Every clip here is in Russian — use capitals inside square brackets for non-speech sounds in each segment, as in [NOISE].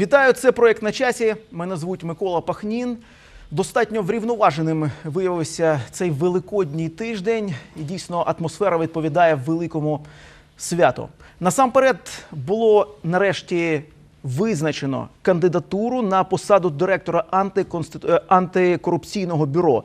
Вітаю, це проект на часі. Мене звуть Микола Пахнін. Достатньо врівноваженим виявився цей великодній тиждень, і дійсно атмосфера відповідає великому святу. Насамперед було нарешті визначено кандидатуру на посаду директора антиконститу... е, антикорупційного бюро.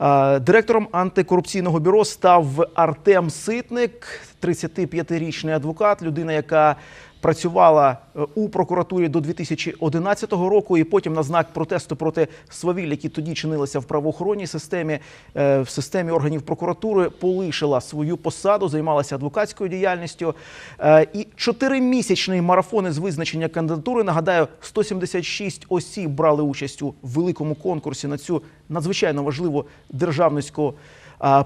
Е, Директором антикорупційного бюро став Артем Ситник, 35-річний адвокат, людина, яка працювала е, у прокуратурі до 2011 року, і потім на знак протесту проти свавіль, які тоді чинилися в правоохоронній системі, е, в системі органів прокуратури, полишила свою посаду, займалася адвокатською діяльністю. Е, І чотиримісячний марафон із визначення кандидатури. Нагадаю, 176 осіб брали участь у великому конкурсі на цю надзвичайно важливу державницьку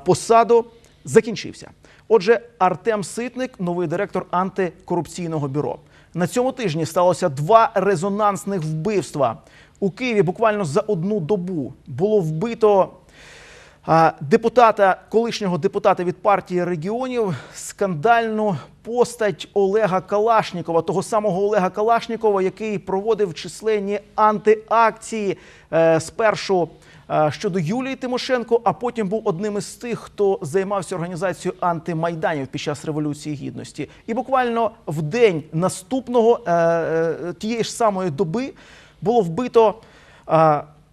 посаду. Закінчився. Отже, Артем Ситник, новий директор антикорупційного бюро. На цьому тижні сталося два резонансних вбивства. У Києві буквально за одну добу було вбито депутата, колишнього депутата від партії регіонів, скандальну постать Олега Калашнікова, того самого Олега Калашнікова, який проводив численні антиакції е, спершу е, щодо Юлії Тимошенко, а потім був одним із тих, хто займався організацією антимайданів під час революції гідності. І буквально в день наступного е, тієї ж самої доби було вбито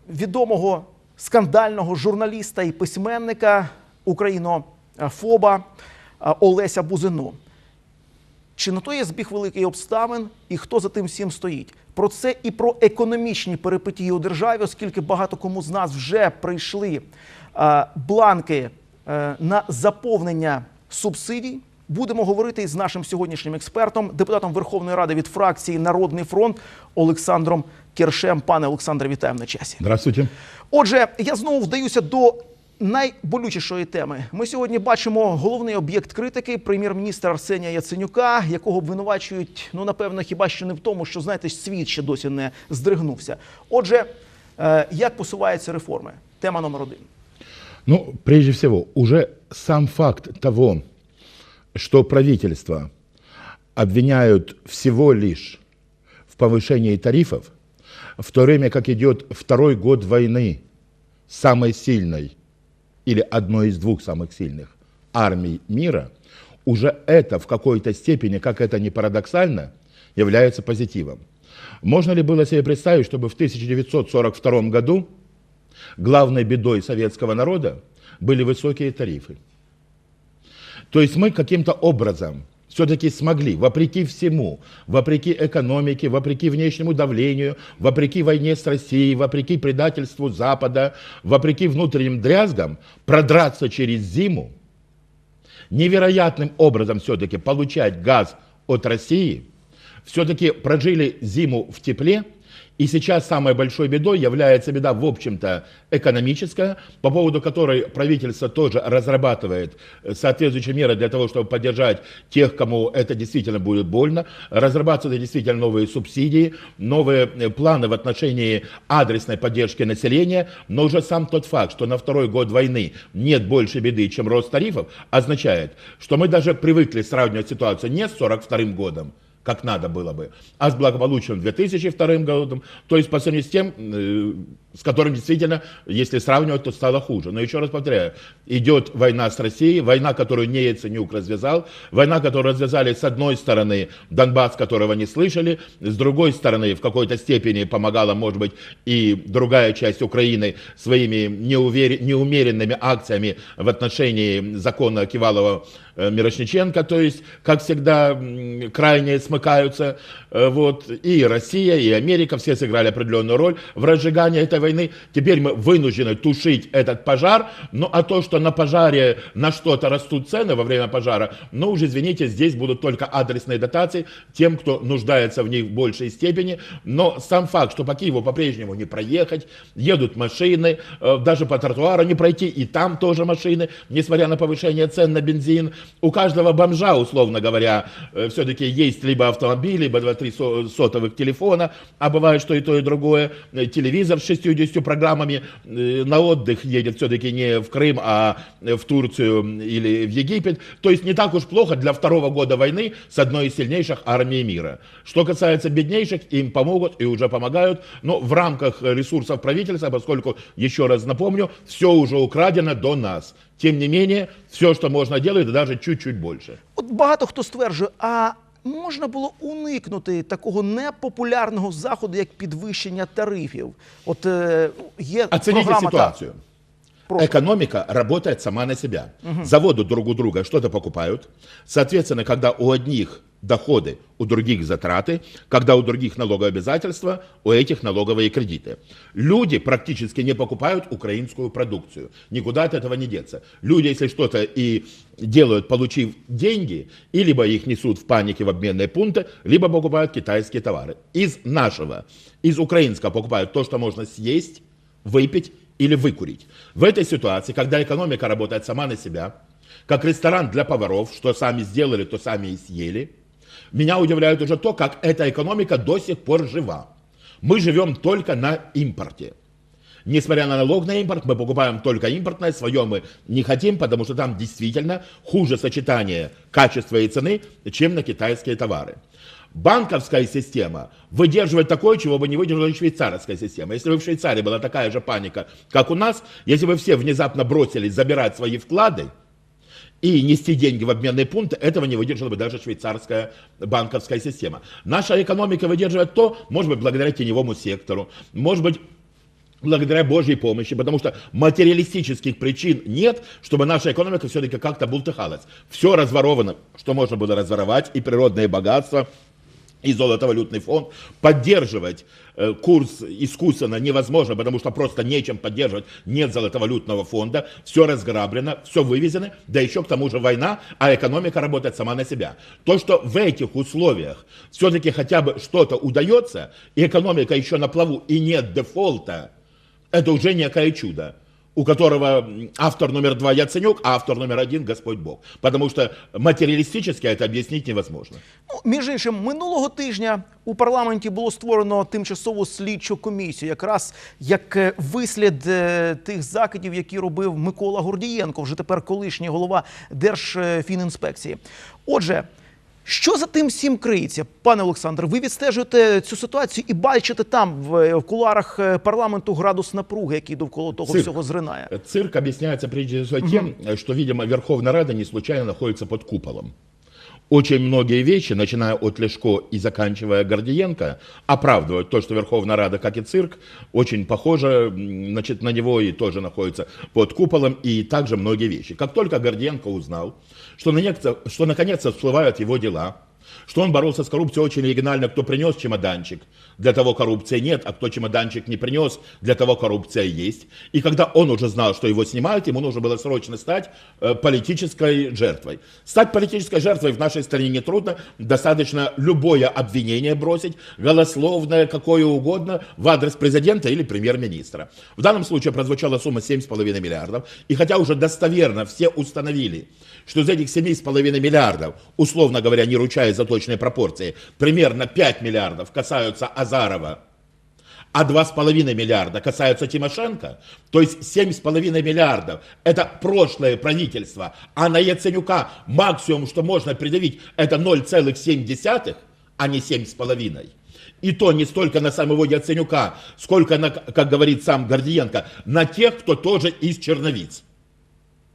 відомого скандального журналіста і письменника українофоба е, Олеся Бузину. Чи на то є збіг великий обставин, і хто за тим всім стоїть? Про це і про економічні перипетії у державі, оскільки багато кому з нас вже прийшли е, бланки е, на заповнення субсидій. Будемо говорити із нашим сьогоднішнім експертом, депутатом Верховної Ради від фракції Народний фронт Олександром Кіршем. Пане Олександре, вітаємо на часі. Здравствуйте. Отже, я знову вдаюся до найболючішої теми. Ми сьогодні бачимо головний об'єкт критики прем'єр-міністра Арсенія Яценюка, якого обвинувачують, ну напевно, хіба що не в тому, що знаєте, світ ще досі не здригнувся. Отже, е, як посуваються реформи? Тема номер один. Ну, прежде всего, уже сам факт того, что правительство обвиняют всего лишь в повышении тарифов, в то время как идет второй год войны самой сильной или одной из двух самых сильных армий мира, уже это в какой-то степени, как это ни парадоксально, является позитивом. Можно ли было себе представить, чтобы в 1942 году главной бедой советского народа были высокие тарифы. То есть мы каким-то образом все-таки смогли, вопреки всему, вопреки экономике, вопреки внешнему давлению, вопреки войне с Россией, вопреки предательству Запада, вопреки внутренним дрязгам, продраться через зиму, невероятным образом все-таки получать газ от России, все-таки прожили зиму в тепле, и сейчас самой большой бедой является беда, в общем-то, экономическая, по поводу которой правительство тоже разрабатывает э, соответствующие меры для того, чтобы поддержать тех, кому это действительно будет больно, разрабатывают действительно новые субсидии, новые э, планы в отношении адресной поддержки населения, но уже сам тот факт, что на второй год войны нет больше беды, чем рост тарифов, означает, что мы даже привыкли сравнивать ситуацию не с 42 годом, как надо было бы, а с благополучным 2002 годом, то есть по сравнению с тем, э, с которым действительно, если сравнивать, то стало хуже. Но еще раз повторяю, идет война с Россией, война, которую не Яценюк развязал, война, которую развязали с одной стороны Донбасс, которого не слышали, с другой стороны в какой-то степени помогала, может быть, и другая часть Украины своими неувер... неумеренными акциями в отношении закона Кивалова Мирошниченко, то есть, как всегда, крайне смыкаются, э, вот, и Россия, и Америка, все сыграли определенную роль в разжигании этой войны. Теперь мы вынуждены тушить этот пожар, ну, а то, что на пожаре на что-то растут цены во время пожара, ну, уже, извините, здесь будут только адресные дотации тем, кто нуждается в них в большей степени, но сам факт, что по Киеву по-прежнему не проехать, едут машины, э, даже по тротуару не пройти, и там тоже машины, несмотря на повышение цен на бензин, у каждого бомжа, условно говоря, все-таки есть либо автомобиль, либо 2-3 со- сотовых телефона, а бывает, что и то, и другое, Э, телевизор с 60 программами, э, на отдых едет все-таки не в Крым, а в Турцию или в Египет. То есть не так уж плохо для второго года войны с одной из сильнейших армий мира. Что касается беднейших, им помогут и уже помогают, но в рамках ресурсов правительства, поскольку, еще раз напомню, все уже украдено до нас. Тем не менее, все, что можно делать, даже чуть-чуть больше. От багато хто стверджує, а можна було уникнути такого непопулярного заходу, як підвищення тарифів. От е, ну, є Оцените програма та- ситуацию. Прошу. Экономика работает сама на себя. Заводы друг у друга что-то покупают. Соответственно, когда у одних доходы, у других затраты, когда у других налоговые обязательства, у этих налоговые кредиты. Люди практически не покупают украинскую продукцию. Никуда от этого не деться. Люди, если что-то и делают, получив деньги, и либо их несут в панике в обменные пункты, либо покупают китайские товары. Из нашего, из украинского покупают то, что можно съесть, выпить или выкурить. В этой ситуации, когда экономика работает сама на себя, как ресторан для поваров, что сами сделали, то сами и съели, меня удивляет уже то, как эта экономика до сих пор жива. Мы живем только на импорте. Несмотря на налог на импорт, мы покупаем только импортное, свое мы не хотим, потому что там действительно хуже сочетание качества и цены, чем на китайские товары. Банковская система выдерживает такое, чего бы не выдержала швейцарская система. Если бы в Швейцарии была такая же паника, как у нас, если бы все внезапно бросились забирать свои вклады, и нести деньги в обменные пункты, этого не выдержала бы даже швейцарская банковская система. Наша экономика выдерживает то, может быть, благодаря теневому сектору, может быть, благодаря Божьей помощи, потому что материалистических причин нет, чтобы наша экономика все-таки как-то бултыхалась. Все разворовано, что можно было разворовать, и природные богатства, и золотовалютный фонд. Поддерживать э, курс искусственно невозможно, потому что просто нечем поддерживать. Нет золотовалютного фонда, все разграблено, все вывезено, да еще к тому же война, а экономика работает сама на себя. То, что в этих условиях все-таки хотя бы что-то удается, и экономика еще на плаву, и нет дефолта, это уже некое чудо у которого автор номер два Яценюк, а автор номер один Господь Бог. Потому что материалистически это объяснить невозможно. Ну, між іншим, минулого тижня у парламенті було створено тимчасову слідчу комісію, якраз як е, вислід е, тих закидів, які робив Микола Гордієнко, вже тепер колишній голова Держфінінспекції. Отже. Що за тим всім криється, пане Олександр? Ви відстежуєте цю ситуацію і бачите там в, в куларах е, парламенту градус напруги, який довкола того Цирк. всього зринає. Цирк об'ясняється прежде всего тем, що видимо, Верховна Рада не случайно знаходиться під куполом. Очень многие вещи, начиная от Лешко и заканчивая Гордиенко, оправдывают то, что Верховная Рада, как и цирк, очень похоже м, значит, на него и тоже находится под куполом, и также многие вещи. Как только Гордиенко узнал, что, наконец-то, что наконец-то всплывают его дела, что он боролся с коррупцией очень оригинально, кто принес чемоданчик, для того коррупции нет, а кто чемоданчик не принес, для того коррупция есть. И когда он уже знал, что его снимают, ему нужно было срочно стать э, политической жертвой. Стать политической жертвой в нашей стране нетрудно, достаточно любое обвинение бросить, голословное, какое угодно, в адрес президента или премьер-министра. В данном случае прозвучала сумма 7,5 миллиардов, и хотя уже достоверно все установили, что из этих 7,5 миллиардов, условно говоря, не ручаясь за точные пропорции, примерно 5 миллиардов касаются Азарова, а 2,5 миллиарда касаются Тимошенко, то есть 7,5 миллиардов – это прошлое правительство, а на Яценюка максимум, что можно предъявить, это 0,7, а не 7,5. И то не столько на самого Яценюка, сколько, на, как говорит сам Гордиенко, на тех, кто тоже из черновиц.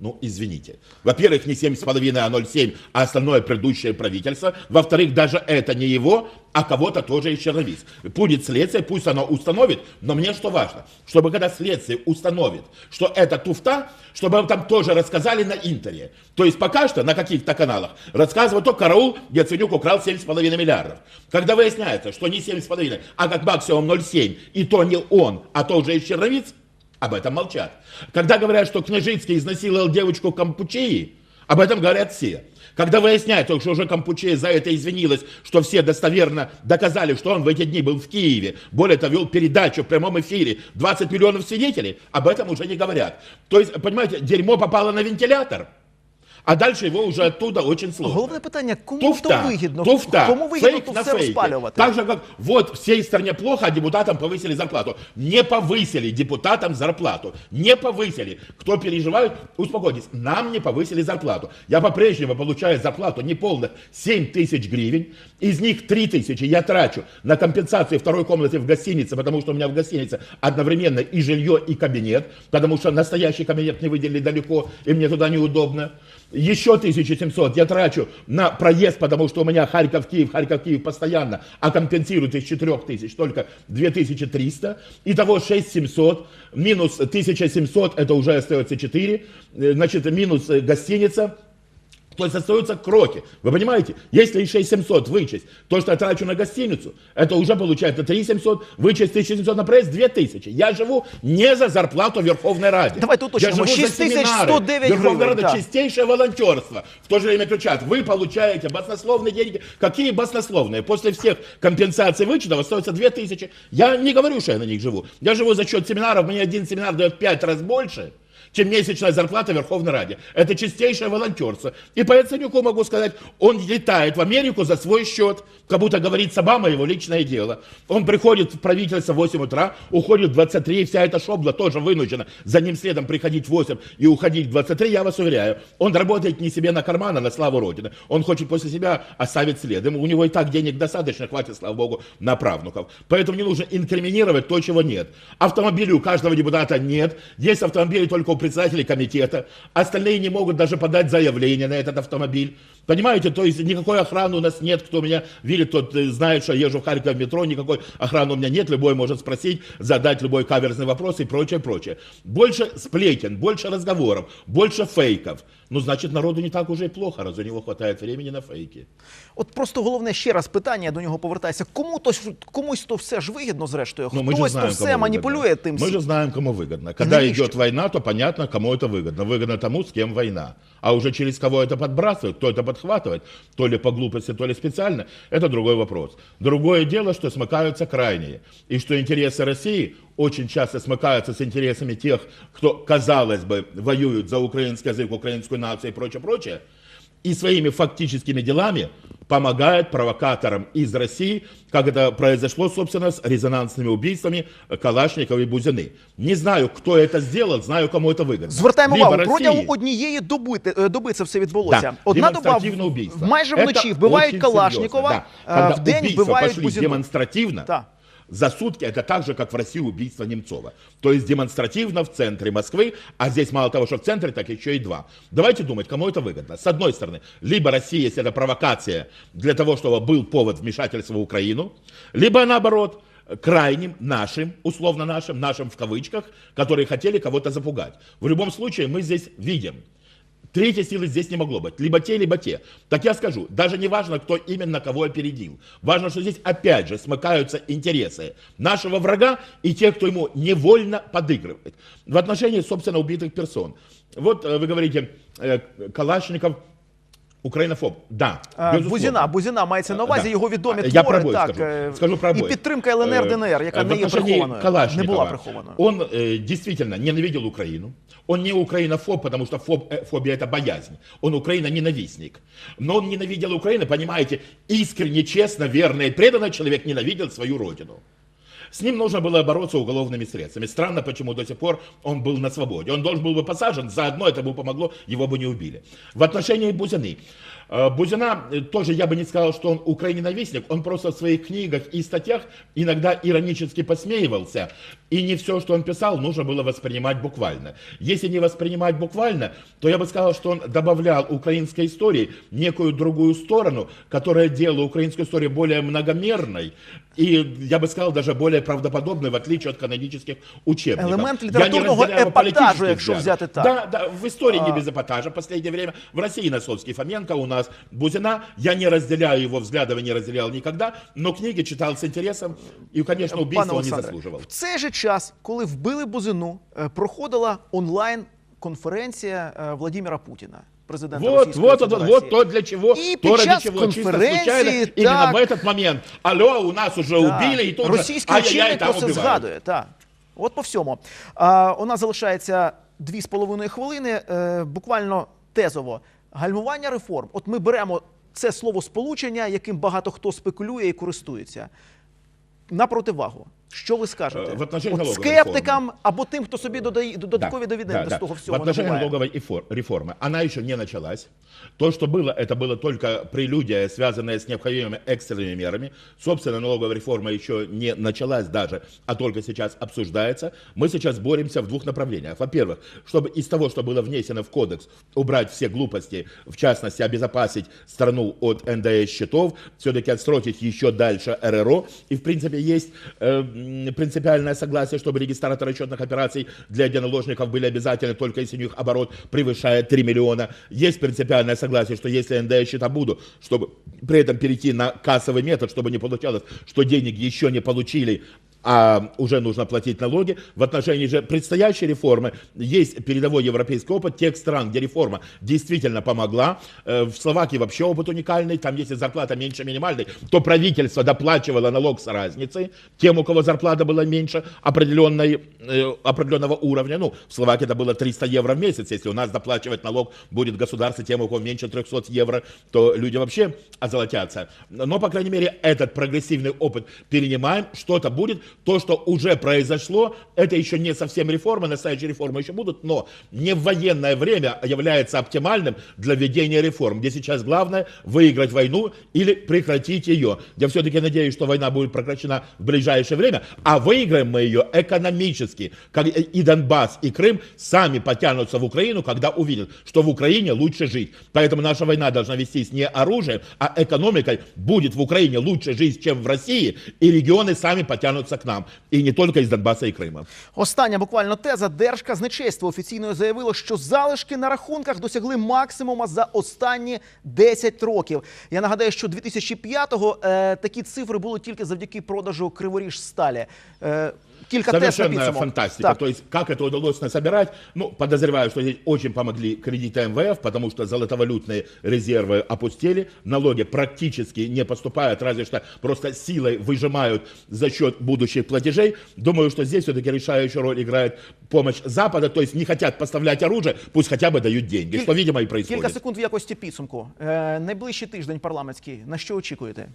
Ну, извините. Во-первых, не 7,5, а 0,7, а остальное предыдущее правительство. Во-вторых, даже это не его, а кого-то тоже из черновиц. Будет следствие, пусть оно установит, но мне что важно, чтобы когда следствие установит, что это туфта, чтобы об этом тоже рассказали на Интере. То есть пока что на каких-то каналах рассказывают то караул, Яценюк украл 7,5 миллиардов. Когда выясняется, что не 7,5, а как максимум 0,7, и то не он, а то уже из черновиц, об этом молчат. Когда говорят, что Княжицкий изнасиловал девочку Кампучии, об этом говорят все. Когда выясняется, что уже Кампучия за это извинилась, что все достоверно доказали, что он в эти дни был в Киеве, более того, вел передачу в прямом эфире, 20 миллионов свидетелей, об этом уже не говорят. То есть, понимаете, дерьмо попало на вентилятор. А дальше его уже оттуда очень сложно. Головне питання, кому Туфта, то вигідно? туфта, Кому вигідно фейк на все фейке. розпалювати? Так же, как вот всей стране плохо, а депутатам повысили зарплату. Не повысили депутатам зарплату. Не повысили. Кто переживает, успокойтесь. Нам не повысили зарплату. Я по-прежнему получаю зарплату неполных 7 тысяч гривен. Из них 3 тысячи я трачу на компенсацию второй комнаты в гостинице, потому что у меня в гостинице одновременно и жилье, и кабинет, потому что настоящий кабинет не выделили далеко, и мне туда неудобно. Еще 1700 я трачу на проезд, потому что у меня Харьков-Киев, Харьков-Киев постоянно, а компенсируют из 4000 только 2300. Итого 6700, минус 1700, это уже остается 4, э, значит, минус э, гостиница, то есть остаются кроки. Вы понимаете? Если из 6700 вычесть то, что я трачу на гостиницу, это уже получается 3700, вычесть 1700 на проезд 2000. Я живу не за зарплату Верховной Ради. Давайте уточним, Я живу за 6109 семинары. Верховная гривен, Рада да. чистейшее волонтерство. В то же время кричат, вы получаете баснословные деньги. Какие баснословные? После всех компенсаций вычетов остается 2000. Я не говорю, что я на них живу. Я живу за счет семинаров. Мне один семинар дает 5 раз больше чем месячная зарплата Верховной Раде. Это чистейшее волонтерство. И по Яценюку могу сказать, он летает в Америку за свой счет, как будто говорит с Обамой его личное дело. Он приходит в правительство в 8 утра, уходит в 23, и вся эта шобла тоже вынуждена за ним следом приходить в 8 и уходить в 23, я вас уверяю. Он работает не себе на карман, а на славу Родины. Он хочет после себя оставить след. Ему- У него и так денег достаточно, хватит, слава богу, на правнуков. Поэтому не нужно инкриминировать то, чего нет. Автомобилей у каждого депутата нет. Есть автомобили только у председателей комитета. Остальные не могут даже подать заявление на этот автомобиль. Понимаете, то есть никакой охраны у нас нет. Кто меня видит, тот э, знает, что я езжу в Харьков в метро, никакой охраны у меня нет. Любой может спросить, задать любой каверзный вопрос и прочее, прочее. Больше сплетен, больше разговоров, больше фейков. Ну, значит, народу не так уже и плохо, раз у него хватает времени на фейки. От просто головне ще раз питання, я до нього повертаюся. Кому то ж- комусь то все ж вигідно, зрештою. Ну, мы же Хтось то знаем, все кому маніпулює выгодно. тим. Мы всім. же знаем, кому выгодно. Когда Навіщо? идет война, то понятно, кому это выгодно. Выгодно тому, с кем война. А уже через кого это подбрасывает, кто это подхватывает, то ли по глупости, то ли специально, это другой вопрос. Другое дело, что смыкаются крайние. И что интересы России очень часто смыкаются с интересами тех, кто, казалось бы, воюют за украинский язык, украинскую нацию и прочее, прочее. И своими фактическими делами помогает провокаторам из России, как это произошло, собственно, с резонансными убийствами Калашникова и Бузины. Не знаю, кто это сделал, знаю, кому это выгодно. Звертаємо Либо увагу, России, протягом однієї доби, те- е, доби це все відбулося. Да, Одна доба демонстративное в- убийство. майже Это вночі вбивають очень Калашникова, серьезно, да. е, Когда в день убийства вбивають пошли Бузину. демонстративно, Да. за сутки это так же, как в России убийство Немцова. То есть демонстративно в центре Москвы, а здесь мало того, что в центре, так еще и два. Давайте думать, кому это выгодно. С одной стороны, либо Россия, если это провокация для того, чтобы был повод вмешательства в Украину, либо наоборот, крайним нашим, условно нашим, нашим в кавычках, которые хотели кого-то запугать. В любом случае мы здесь видим, Третьей силы здесь не могло быть. Либо те, либо те. Так я скажу, даже не важно, кто именно кого опередил. Важно, что здесь опять же смыкаются интересы нашего врага и тех, кто ему невольно подыгрывает. В отношении, собственно, убитых персон. Вот э, вы говорите, э, Калашников Українофоб, да, Е, безусловно. Бузіна, Бузіна мається на увазі Да. його відомі Я про твори, обоих так, скажу. е, Скажу про і обоих. підтримка ЛНР, Э, ДНР, яка в не є отношении прихованою, не Калашникова, була прихованою. Он э, действительно ненавидел Украину. Он не украинофоб, потому что фоб, э, фобия это боязнь. Он Украина-ненавистник. Но он ненавидел Украину, понимаете, искренне, честно, верно и преданно человек ненавидел свою родину. С ним нужно было бороться уголовными средствами. Странно, почему до сих пор он был на свободе. Он должен был бы посажен, заодно это бы помогло, его бы не убили. В отношении Бузины. Э, Бузина, э, тоже я бы не сказал, что он украиноненавистник, он просто в своих книгах и статьях иногда иронически посмеивался, и не все, что он писал, нужно было воспринимать буквально. Если не воспринимать буквально, то я бы сказал, что он добавлял украинской истории некую другую сторону, которая делала украинскую историю более многомерной, и, я бы сказал, даже более правдоподобной, в отличие от канонических учебников. Разделяю эпатажа, политических якщо взяти так. Да, да, в истории не без эпатажа в последнее время. В России Носовский, Фоменко, у нас Бузина. Я не разделяю его взглядов и не разделял никогда, но книги читал с интересом, и, конечно, Пане убийства он не заслуживал. в цей же час, коли вбили Бузину, е, проходила онлайн конференція е, Владимира Путіна, президента Вот, Російської вот, вот, вот то, для чего, И то ради чего, чисто случайно, так. именно в этот момент. Алло, у нас уже Так. убили, и тут же, Російський ай-яй-яй, там про убивают. згадує. Так. От по всьому. А, у нас залишається дві з половиною хвилини. Е, буквально тезово. Гальмування реформ. От ми беремо це слово сполучення, яким багато хто спекулює і користується. На противагу. Що ви скажете? Е, в отношении От налогової скептикам або тим, хто собі додає додаткові дивіденди да, з того да. всього В отношении набуває? налоговой и фор- реформы. Она еще не началась. То, что было, это было только прелюдия, связанная с необходимыми экстренными мерами. Собственно, налоговая реформа еще не началась даже, а только сейчас обсуждается. Мы сейчас боремся в двух направлениях. Во-первых, чтобы из того, что было внесено в кодекс, убрать все глупости, в частности, обезопасить страну от НДС счетов, все-таки отсрочить еще дальше РРО. И, в принципе, есть э, м, принципиальное согласие, чтобы регистраторы счетных операций для единоложников были обязательны, только если у них оборот превышает 3 миллиона. Есть принципиальное согласие, что если НДС счета будут, чтобы при этом перейти на кассовый метод, чтобы не получалось, что денег еще не получили, а уже нужно платить налоги. В отношении же предстоящей реформы есть передовой европейский опыт тех стран, где реформа действительно помогла. Э, В Словакии вообще опыт уникальный. Там, если зарплата меньше минимальной, то правительство доплачивало налог с разницей тем, у кого зарплата была меньше определенной, э, определенного уровня. Ну, в Словакии это было 300 евро в месяц. Если у нас доплачивать налог будет государство тем, у кого меньше 300 евро, то люди вообще озолотятся. Но, по крайней мере, этот прогрессивный опыт перенимаем. Что-то будет. То, что уже произошло, это еще не совсем реформа, настоящие реформы еще будут, но не военное время является оптимальным для введения реформ, где сейчас главное выиграть войну или прекратить ее. Я все-таки надеюсь, что война будет прекращена в ближайшее время, а выиграем мы ее экономически. Как и Донбасс, и Крым сами потянутся в Украину, когда увидят, что в Украине лучше жить. Поэтому наша война должна вестись не оружием, а экономикой. Будет в Украине лучше жить, чем в России, и регионы сами потянутся к нам. И не только из Донбасса и Крыма. Остання буквально теза Держказначейство офіційно заявило, що залишки на рахунках досягли максимума за останні 10 років. Я нагадаю, що 2005-го е, такі цифри були тільки завдяки продажу Криворіж сталі. Е, кілька тез на Совершенная підсумок. фантастика. Так. То есть, как это удалось насобирать? Ну, подозреваю, что здесь очень помогли кредиты МВФ, потому что золотовалютные резервы опустили, налоги практически не поступают, разве что просто силой выжимают за счет будущих платежей. Думаю, что здесь все-таки решающую роль играет помощь Запада, то есть не хотят поставлять оружие, пусть хотя бы дают деньги, Кіль- что, видимо, и происходит. Кілька секунд в якості підсумку. Е, найближчий тиждень парламентський. На що очікуєте?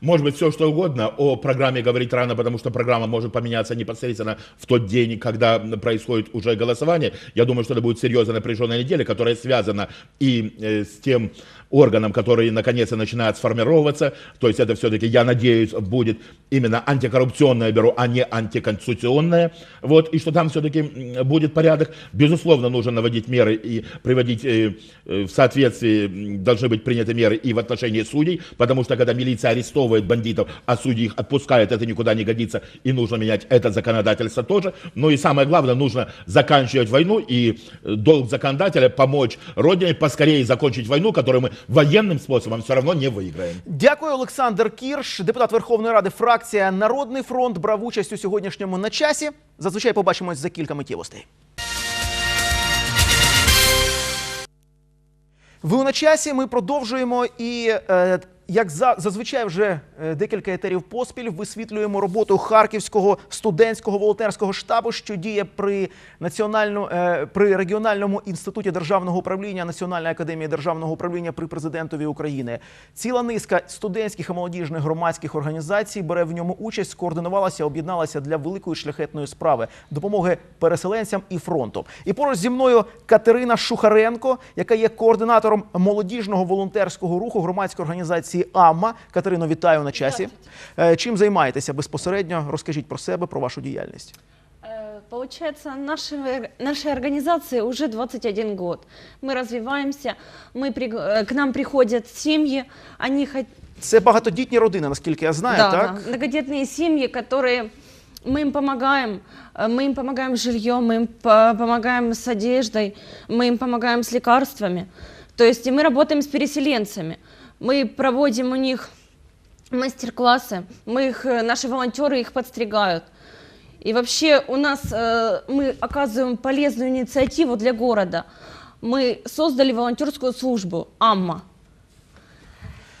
Может быть, все что угодно. О программе говорить рано, потому что программа может поменяться непосредственно в тот день, когда происходит уже голосование. Я думаю, что это будет серьезная напряженная неделя, которая связана и э, с тем органом, который наконец-то начинает сформироваться. То есть это все-таки, я надеюсь, будет именно антикоррупционное бюро, а не антиконституционное. Вот, и что там все-таки будет порядок. Безусловно, нужно наводить меры и приводить э, э, в соответствии, должны быть приняты меры и в отношении судей, потому что когда милиция арестовывает бандитов, а судьи их отпускают, это никуда не годится, и нужно менять это законодательство тоже. Ну и самое главное, нужно заканчивать войну, и э, долг законодателя помочь Родине поскорее закончить войну, которую мы военным способом все равно не выиграем. Дякую, Олександр Кірш, депутат Верховної Ради, фракція Народний фронт, брав участь у сьогоднішньому на часі. Зазвичай побачимось за кілька миттєвостей. Ви у на часі. Ми продовжуємо і. Е, як за зазвичай вже е, декілька етерів поспіль висвітлюємо роботу харківського студентського волонтерського штабу, що діє при національну е, при регіональному інституті державного управління Національної академії державного управління при президентові України. Ціла низка студентських і молодіжних громадських організацій бере в ньому участь, скоординувалася, об'єдналася для великої шляхетної справи допомоги переселенцям і фронту. І поруч зі мною Катерина Шухаренко, яка є координатором молодіжного волонтерського руху громадської організації АММА. Катерино, вітаю на часі. Е, Чим займаєтеся безпосередньо? Розкажіть про себе, про вашу діяльність. Э, Получается, нашей, нашей организации уже 21 год. Мы развиваемся, мы, при- э, к нам приходят семьи, они хотят... Це багатодітні родини, наскільки я знаю, Да, так? да, многодетные семьи, которые мы им помогаем, э, мы им помогаем с жильем, мы им по- помогаем с одеждой, мы им помогаем с лекарствами. То есть и мы работаем с переселенцами. Мы проводим у них мастер-классы, мы их, э, наши волонтеры их подстригают. И вообще у нас э, мы оказываем полезную инициативу для города. Мы создали волонтерскую службу АММА.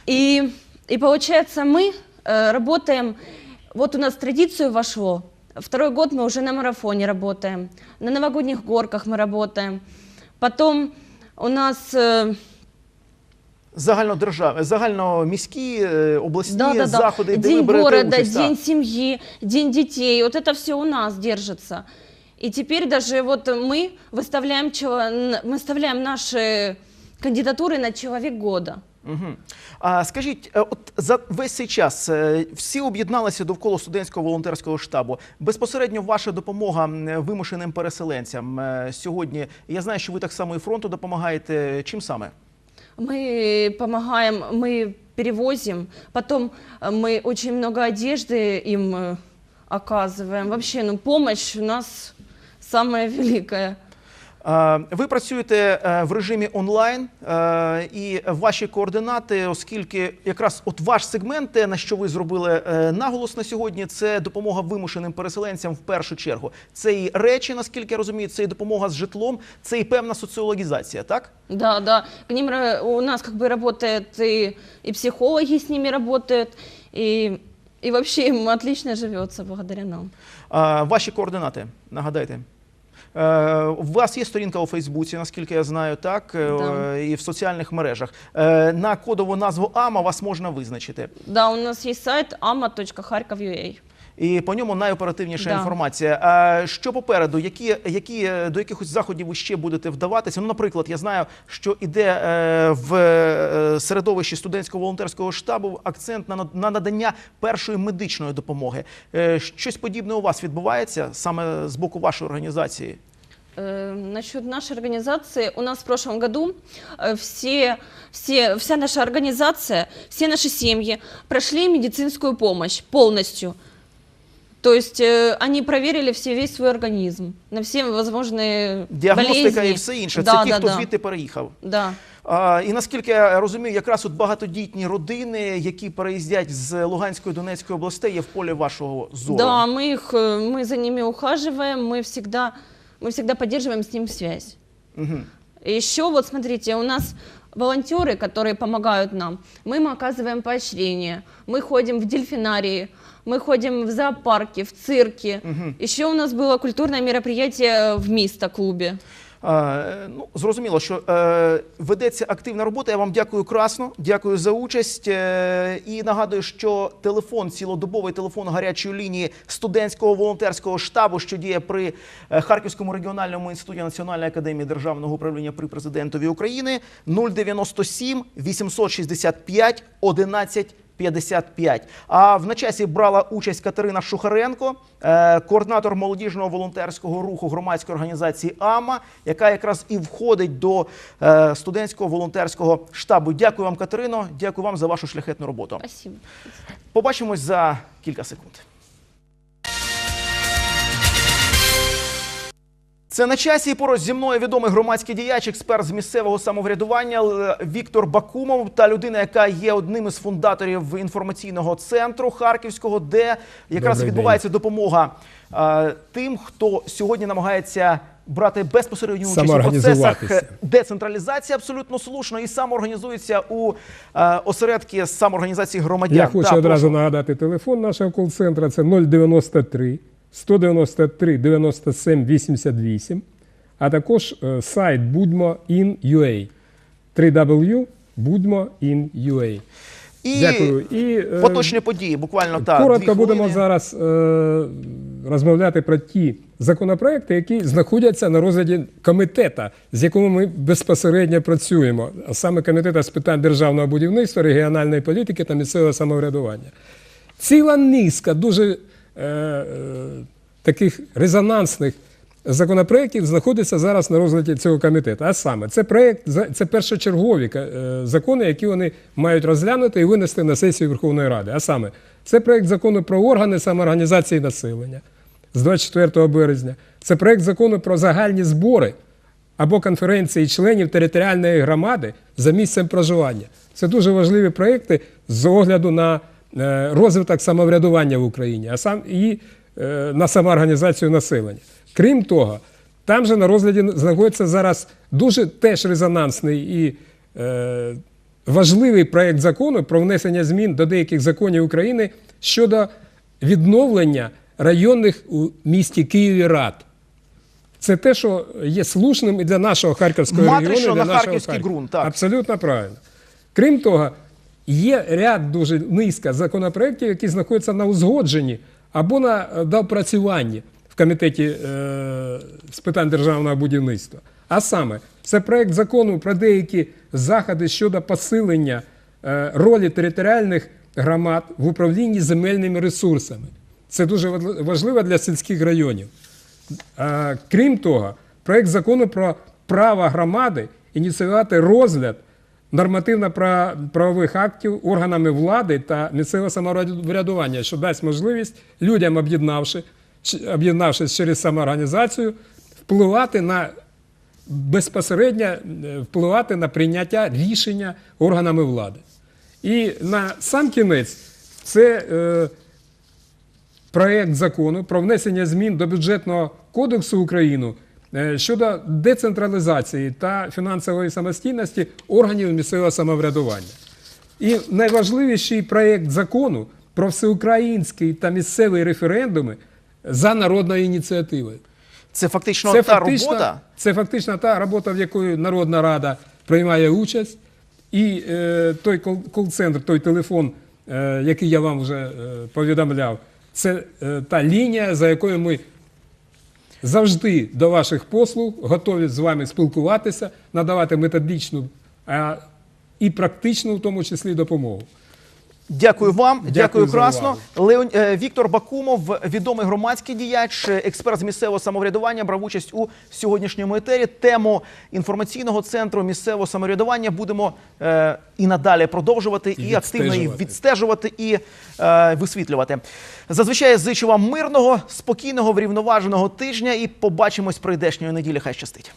И, и получается, мы э, работаем, вот у нас традицию вошло, второй год мы уже на марафоне работаем, на новогодних горках мы работаем. Потом у нас э, загальнодержавні, загальноміські, е, обласні Да, да, да. заходи, де ви День берете города, участь. так. день семьи, день детей. Вот это все у нас держится. И теперь даже вот мы выставляем, чего- н- мы выставляем наши кандидатуры на человек года. Мгм. А скажіть, е, от за весь цей час е, всі об'єдналися довкола студентського волонтерського штабу. Безпосередньо ваша допомога м, вимушеним переселенцям е, сьогодні. Я знаю, що ви так само і фронту допомагаєте. Чим саме? Мы помогаем, мы перевозим, потом э, мы очень много одежды им э, оказываем. Вообще, ну, помощь у нас самая [LAUGHS] великая. Е, Ви працюєте е, в режимі онлайн, е, і ваші координати, оскільки якраз от ваш сегмент, те, на що ви зробили наголос на сьогодні, це допомога вимушеним переселенцям в першу чергу. Це і речі, наскільки я розумію, це і допомога з житлом, це і певна соціологізація, так? Да, да. К ним у нас как бы работает и, и психологи с ними работают, и, и вообще им отлично живется благодаря нам. А, ваші координати, нагадайте. Е, У вас є сторінка у Фейсбуці, наскільки я знаю, так Е, Да. і в соціальних мережах. Е, На кодову назву АМА вас можна визначити. Да, у нас є сайт ama.harkov.ua. І по ньому найоперативніша Да. інформація. А що попереду? Які, які е, до якихось заходів ви ще будете вдаватися? Ну, наприклад, я знаю, що іде е, в е, середовищі студентського волонтерського штабу акцент на, на надання першої медичної допомоги. Е, Щось подібне у вас відбувається саме з боку вашої організації? Насчет нашей организации, у нас в прошлом году э, все, все, вся наша организация, все наши семьи прошли медицинскую помощь полностью. То есть э, они проверили все, весь свой организм на все возможные Діагностика болезни. і все інше. Да, Це ті, да, хто да. звідти переїхав. Да. А, і наскільки я розумію, якраз от багатодітні родини, які переїздять з Луганської Донецької областей, є в полі вашого зору. Да, мы их, э, мы за ними ухаживаем, мы всегда, мы всегда поддерживаем с ним связь. Мгм. Еще вот смотрите, у нас волонтеры, которые помогают нам, мы им оказываем поощрение, мы ходим в дельфинарии, мы ходим в зоопарки, в цирки. Еще у нас было культурное мероприятие в Миста клубе. Ну, зрозуміло, що е, ведеться активна робота. Я вам дякую красно, дякую за участь. Е, і нагадую, що телефон, цілодобовий телефон гарячої лінії студентського волонтерського штабу, що діє при е, Харківському регіональному інституті Національної академії державного управління при президентові України 097 865 11 55. А в начасі брала участь Катерина Шухаренко, е, координатор молодіжного волонтерського руху громадської організації АМА, яка якраз і входить до е, студентського волонтерського штабу. Дякую вам, Катерино. Дякую вам за вашу шляхетну роботу. Спасибо. Побачимось за кілька секунд. Це на часі і поруч зі мною відомий громадський діяч, експерт з місцевого самоврядування Віктор Бакумов та людина, яка є одним із фундаторів інформаційного центру Харківського, де якраз Добрий відбувається допомога е, тим, хто сьогодні намагається брати безпосередню участь у процесах е, децентралізації абсолютно слушно і самоорганізується у е, осередки самоорганізації громадян. Я хочу Да, одразу прошу. нагадати телефон нашого кол-центру. Це 093 193 97 88, а також е, сайт budmo.in.ua. 3W І Дякую. І, е, поточні події, буквально так. Коротко дві будемо зараз е, розмовляти про ті законопроекти, які знаходяться на розгляді комітета, з яким ми безпосередньо працюємо, а саме комітету з питань державного будівництва, регіональної політики та місцевого самоврядування. Ціла низка дуже таких резонансних законопроєктів знаходиться зараз на розгляді цього комітету. А саме, це проєкт, це першочергові е, закони, які вони мають розглянути і винести на сесію Верховної Ради. А саме, це проєкт закону про органи самоорганізації населення з 24 березня. Це проєкт закону про загальні збори або конференції членів територіальної громади за місцем проживання. Це дуже важливі проєкти з огляду на е, розвиток самоврядування в Україні, а сам і е, на самоорганізацію населення. Крім того, там же на розгляді знаходиться зараз дуже теж резонансний і е, важливий проєкт закону про внесення змін до деяких законів України щодо відновлення районних у місті Києві рад. Це те, що є слушним і для нашого Харківського Матрично регіону, і для на нашого харківський ґрунт. Абсолютно правильно. Крім того, є ряд дуже низка законопроєктів, які знаходяться на узгодженні або на е, доопрацюванні в комітеті е, з питань державного будівництва. А саме, це проект закону про деякі заходи щодо посилення е, ролі територіальних громад в управлінні земельними ресурсами. Це дуже важливо для сільських районів. Е, Крім того, проект закону про право громади ініціювати розгляд нормативно-правових актів органами влади та місцевого самоврядування, що дасть можливість людям, об'єднавши, об'єднавшись через самоорганізацію, впливати на безпосередньо е, впливати на прийняття рішення органами влади. І на сам кінець це е, проект закону про внесення змін до бюджетного кодексу України щодо децентралізації та фінансової самостійності органів місцевого самоврядування. І найважливіший проект закону про всеукраїнський та місцеві референдуми за народною ініціативою. Це фактично та робота. Це фактично та робота, в якої Народна Рада приймає участь, і е, той кол- кол-центр, той телефон, е, який я вам вже е, повідомляв, це е, та лінія, за якою ми завжди до ваших послуг готові з вами спілкуватися, надавати методичну а, і практичну, в тому числі, допомогу. Дякую вам, дякую, Дякую красно. Леон... е, Віктор Бакумов, відомий громадський діяч, е, експерт з місцевого самоврядування, брав участь у сьогоднішньому етері. Тему інформаційного центру місцевого самоврядування будемо е, і надалі продовжувати, і, І активно її відстежувати. і е, висвітлювати. Зазвичай зичу вам мирного, спокійного, врівноваженого тижня і побачимось прийдешньої неділі. Хай щастить.